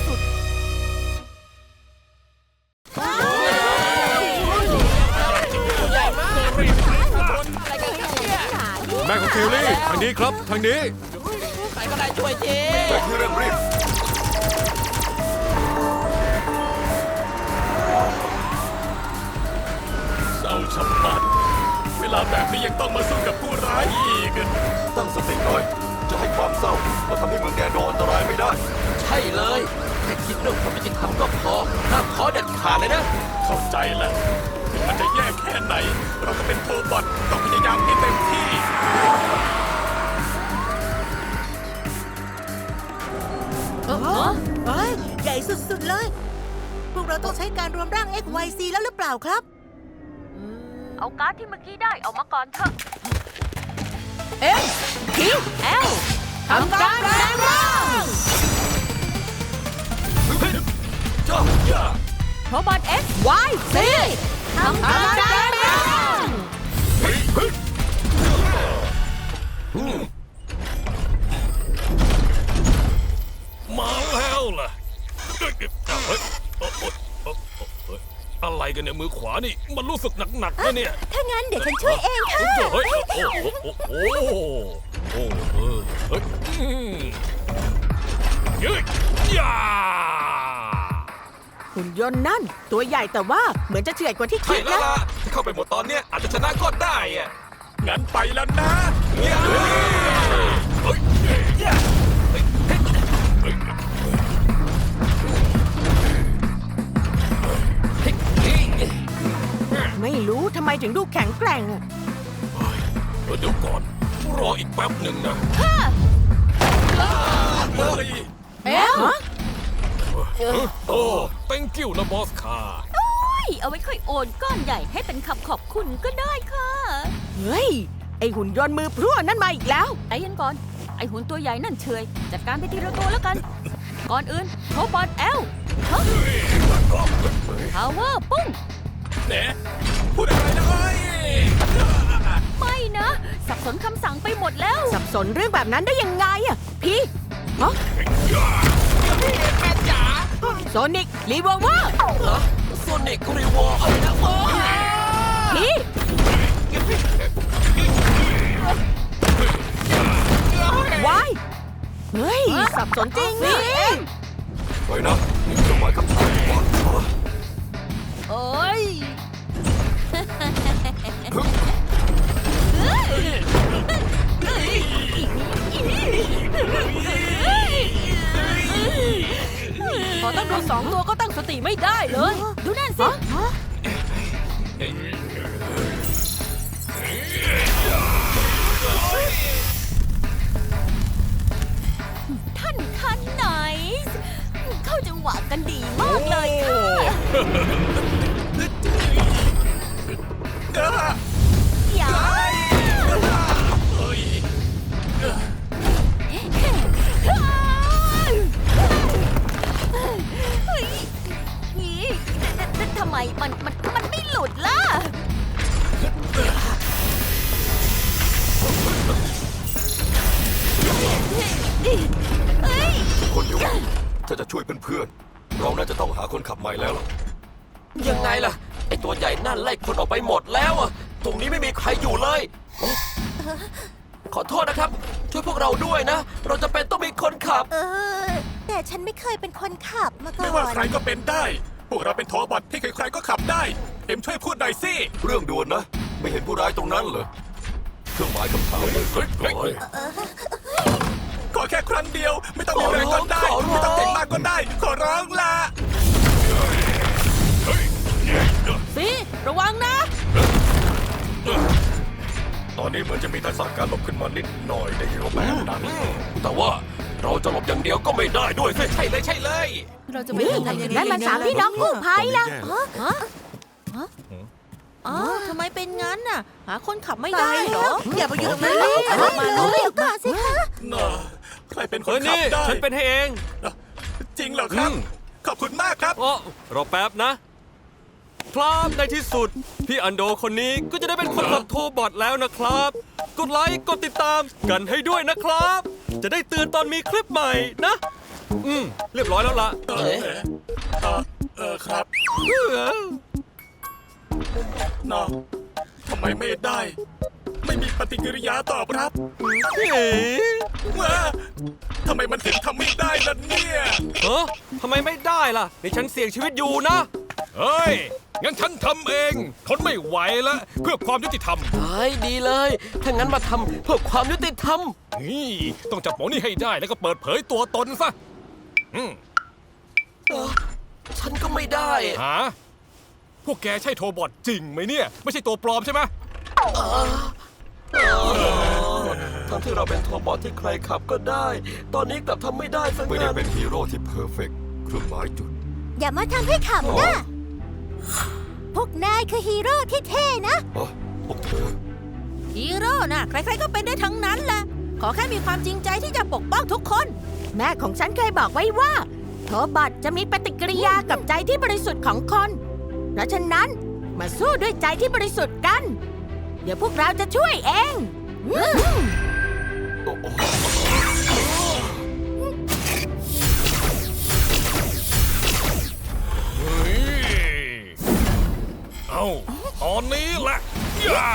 ที่สุดแม่ของเคลลี่ทางนี้ครับ ทางนี้ ใครก็ได้ช่วยทีแต่คือเร่งรีบเศร้าชะมัดเวลาแบบนี้ยังต้องมาสู้กับผู้ร้ายอีก ตั้งสติหน่อย จะให้ความเศร้ามาทำให้เมืองแกโดนอันตรายไม่ได้ ใช่เลยแค่คิดเรื่องความยุติธรรมก็พอห้ามขอเด็ดขาดเลยนะ เข้าใจแล้วถึงมันจะแย่แค่ไหน เราก็เป็นโทบอทต้องพยายามให้เต็มที่เอ้ยใหญ่สุด ๆ เลย พวกเราต้องใช้การรวมร่าง X Y C แล้วหรือเปล่าครับ เอาการ์ดที่เมื่อกี้ได้ออกมาก่อนเถอะ เอ็มคิวเอลทำการแรงร่า โรบอทเอ็กซ์ Y C ทำการแรงร่างมาแล้วล่ะเฮ้ยเฮ้ยโอ๊ยโอ๊ยโอ๊ยโอ๊ยอะไรกันเนี่ยมือขวานี่ มันรู้สึกหนักๆนะเนี่ย ถ้างั้นเดี๋ยวฉันช่วยเองค่ะ เฮ้ย โอ้โหโอ้โหโอ้โหเออเฮ้ยอืมเฮ้ยย่า หุ่นยนต์นั่น ตัวใหญ่แต่ว่าเหมือนจะเฉื่อยกว่าที่ใช่คิดแล้วนะล่ะถ้าเข้าไปหมดตอนเนี้ยอาจจะชนะก็ได้อะงั้นไปแล้วนะเนี่ยเฮ้ยย่าเฮ้ยเฮ้ยเฮ้ยไม่รู้ทำไมถึงดูแข็งแกร่งอะเดี๋ยวก่อนรออีกแป๊บหนึ่งนะเฮ้ยเอ๊ะฮะ โอ้ thank you นะบอสค่ะเอาไว้ค่อยโอนก้อนใหญ่ให้เป็นคำขอบคุณก็ได้ค่ะ เฮ้ย ไอหุ่นยนต์มือพรั่วนั่นมาอีกแล้ว ไอ้ยันก่อน ไอ้หุ่นตัวใหญ่นั่นเฉยจัดการไปทีละตัวแล้วกัน ก่อนอื่นโรบอทเอลฮะพาวเวอร์ปุ้งเน่พูดอะไรนะเอ้ยไม่นะ สับสนคำสั่งไปหมดแล้ว สับสนเรื่องแบบนั้นได้ยังไงอะพี่ฮะแม่จ๋า โซนิกรีเวอร์เวอร์เหรอโซนิกรีวอร์อะไรนะโอ้ยพี่วายเฮ้ย สับสนจริงนี่ไปนะเครื่องหมายคำถามว่าโอ้ย พอต้องดูสองตัวก็ตั้งสติไม่ได้เลย ดูนั่นสิท่านท่านไหน เข้าจังหวะกันดีมากเลยค่ะอย่า งไงล่ะ ไอตัวใหญ่นั่นไล่คนออกไปหมดแล้วอะตรงนี้ไม่มีใครอยู่เลยเอ๊ะขอโทษนะครับ ช่วยพวกเราด้วยนะ เราจะเป็นต้องมีคนขับ เออ แต่ฉันไม่เคยเป็นคนขับมาก่ไม่ว่าอนใครก็เป็นได้ พวกเราเป็นโทบอทที่ใครๆก็ขับได้ เอ็มช่วยพูดหน่อยสิ เรื่องด่วนนะ ไม่เห็นผู้ร้ายตรงนั้นเหรอเครื่องหมายคำถามเฮ้ยเฮ้ยเฮ้ย ขอแค่ครั้งเดียว ไม่ต้องมีแรงก็ได้ ขอร้อง ไม่ต้องเก่งมากก็ได้ ขอร้องละ ระวังนะ ตอนนี้เหมือนจะมีทักษะการหลบขึ้นมานิดหน่อยในรูปแบบนั้นแต่ว่าเราจะหลบอย่างเดียวก็ไม่ได้ด้วยสิใช่เลยใช่เลย เราจะไปนี่ทำยังไงนั่นมันสามพี่น้องกู้ภัยล่ะอ๋อทำไมเป็นงั้นน่ะ หาคนขับไม่ได้เหรอ อย่าไปอยู่ตรงนั้นเลยออกมาเลยเดี๋ยวก่อนสิคะน่ะใครเป็นคนเฮ้ยขับนี่ได้ ฉันเป็นให้เอง จริงเหรอครับอืมขอบคุณมากครับอ๋อรอแป๊บนะ ครับในที่สุด พี่อันโดคนนี้ก็จะได้เป็นคนขับโทรบอทแล้วนะครับ กดไลค์กดติดตามกันให้ด้วยนะครับ จะได้เตือนตอนมีคลิปใหม่นะ อืม เรียบร้อยแล้วล่ะเอ๊ะเออครับนอทำไมไม่ได้ ไม่มีปฏิกิริยาตอบรับเอ๋ว้าทำไมมันถึงทำไม่ได้ล่ะเนี่ย เออทำไมไม่ได้ล่ะนี่ฉันเสี่ยงชีวิตอยู่นะ เฮ้ย งั้นฉันทำเอง ทนไม่ไหวแล้วเพื่อความยุติธรรมไอ้ดีเลย ถ้างั้นมาทำเพื่อความยุติธรรม นี่ ต้องจับหมอนี่ให้ได้แล้วก็เปิดเผยตัวตนซะอืมฉันก็ไม่ได้หาพวกแกใช่โทรบอทจริงไหมเนี่ย ไม่ใช่ตัวปลอมใช่ไหมทั้งที่เราเป็นโทบอทที่ใครขับก็ได้ ตอนนี้กลับทำไม่ได้สักไม่ได้งั้นเป็นฮีโร่ที่เพอร์เฟกต์เครื่องหมายจุด อย่ามาทำให้ขำนะ พวกนายคือฮีโร่ที่เท่นะอ๋อพวกเธอฮีโร่น่ะ ใครๆก็เป็นได้ทั้งนั้นแหละ ขอแค่มีความจริงใจที่จะปกป้องทุกคน แม่ของฉันเคยบอกไว้ว่า โทบัตจะมีปฏิกิริยากับใจที่บริสุทธิ์ของคน เพราะฉะนั้นมาสู้ด้วยใจที่บริสุทธิ์กัน เดี๋ยวพวกเราจะช่วยเองอืมเตอนนี้แหละย่า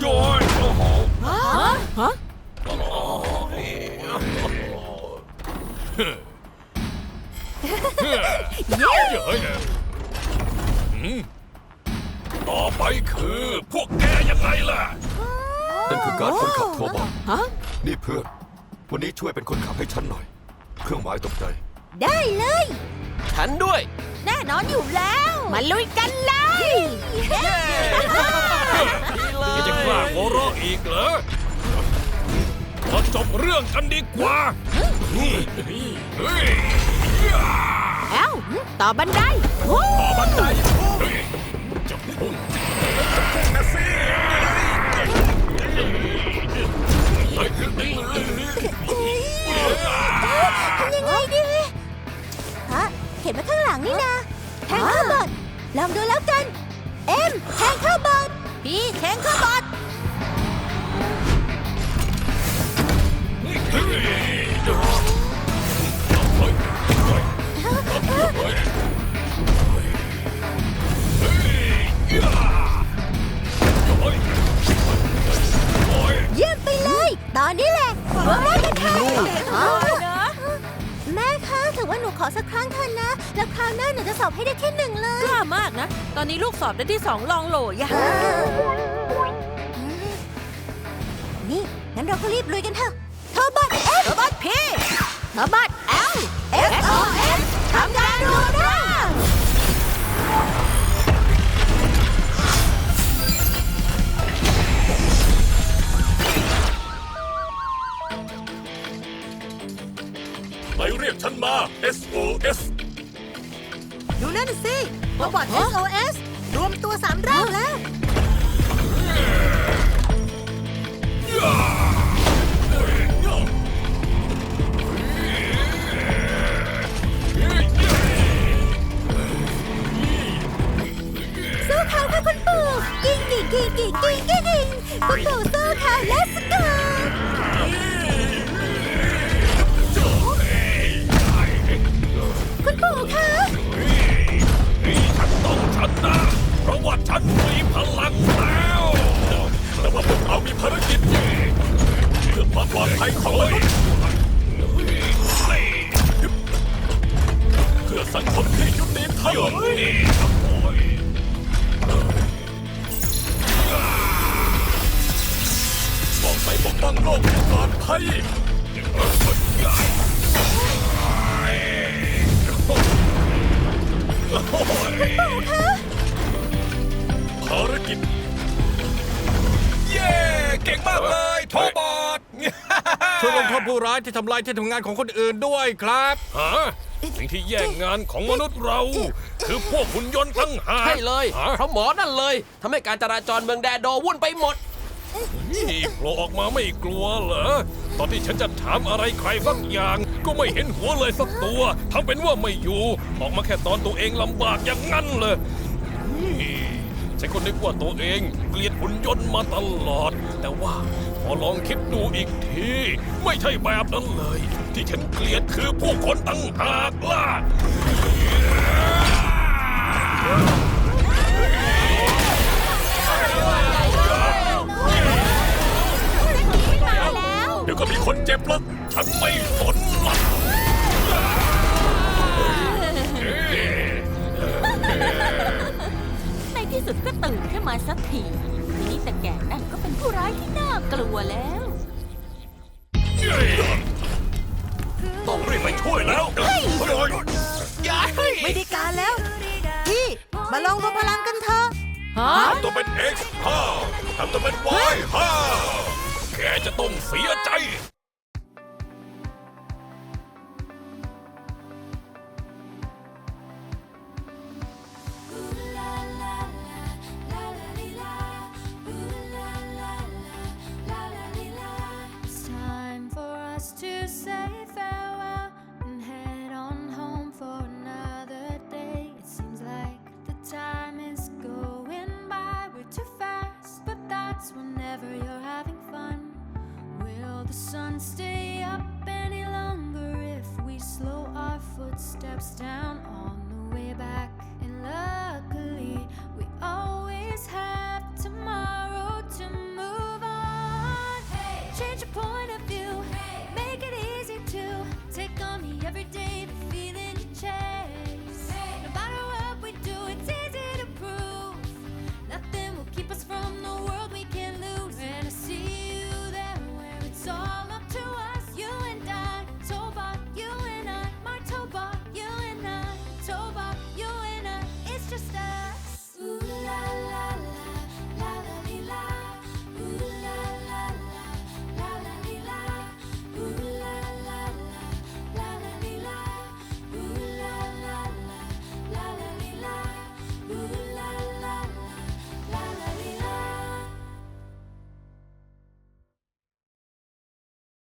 โย้ยโอ้โหฮะเย้ยหืมต่อไปคือพวกแกยังไงล่ะ นั่นคือการคนขับโทรบอทฮะนี่เพื่อน วันนี้ช่วยเป็นคนขับให้ฉันหน่อย เครื่องหมายตกใจ ได้เลย ฉันด้วย แน่นอนอยู่แล้ว มาลุยกันเลยยังจะกล้าหัวเราะอีกเหรอมาจบเรื่องกันดีกว่าเฮ้ยเอ้าต่อบันไดโอ้ต่อบันไดเฮ้ยจะพุ่งนะสิ ลังนี่นะแทงเข้าบอดลองดูแล้วกัน เอ็มแทงเข้าบอดพี่แทงข้าบอดเอว่าหนูขอสักครั้งเถอะนะ แล้วคราวหน้าหนูจะสอบให้ได้ที่หนึ่งเลย กล้ามากนะ ตอนนี้ลูกสอบได้ที่สองลองโหลยะนี่ งั้นเราก็รีบลุยกันเถอะโทรบอทเอฟโรบอทพี่โทบัตเอ้า งโลกให้ปลอดภัยภารกิจ เย้ เก่งมากเลยโทบอดช่วยลงโทษผู้ร้ายที่ทำลายที่ทำงานของคนอื่นด้วยครับฮะสิ่งที่แย่งงานของมนุษย์เรา คือพวกหุ่นยนต์ตั้งหากใช่เลยฮะเพราะหมอนั่นเลยทำให้การจราจรเมืองแดโดวุ่นไปหมด นี่โผล่ออกมาไม่กลัวเหรอ ตอนที่ฉันจะถามอะไรใครสักอย่าง ก็ไม่เห็นหัวเลยสักตัวทำเป็นว่าไม่อยู่ ออกมาแค่ตอนตัวเองลำบากอย่างนั้นเลยนี่ฉันก็นึกว่าตัวเองเกลียดหุ่นยนต์มาตลอด แต่ว่าขอลองคิดดูอีกที ไม่ใช่แบบนั้นเลย ที่ฉันเกลียดคือผู้คนตั้งหากล่ะ เดี๋ยวก็มีคนเจ็บหรอกฉันไม่สนหรอกในที่สุดก็ตื่นขึ้นมาสักทีทีนี้แต่แก่นั่นก็เป็นผู้ร้ายที่น่ากลัวแล้ว ต้องรีบไปช่วยแล้วเฮ้ยย้ายไม่ได้การแล้ว พี่มาลองรวมพลังกันเถอะทำตัวเป็น X 5ทำตัวเป็น Y 5แก จะต้องเสียใจ sun stay up any longer if we slow our footsteps down on the way back?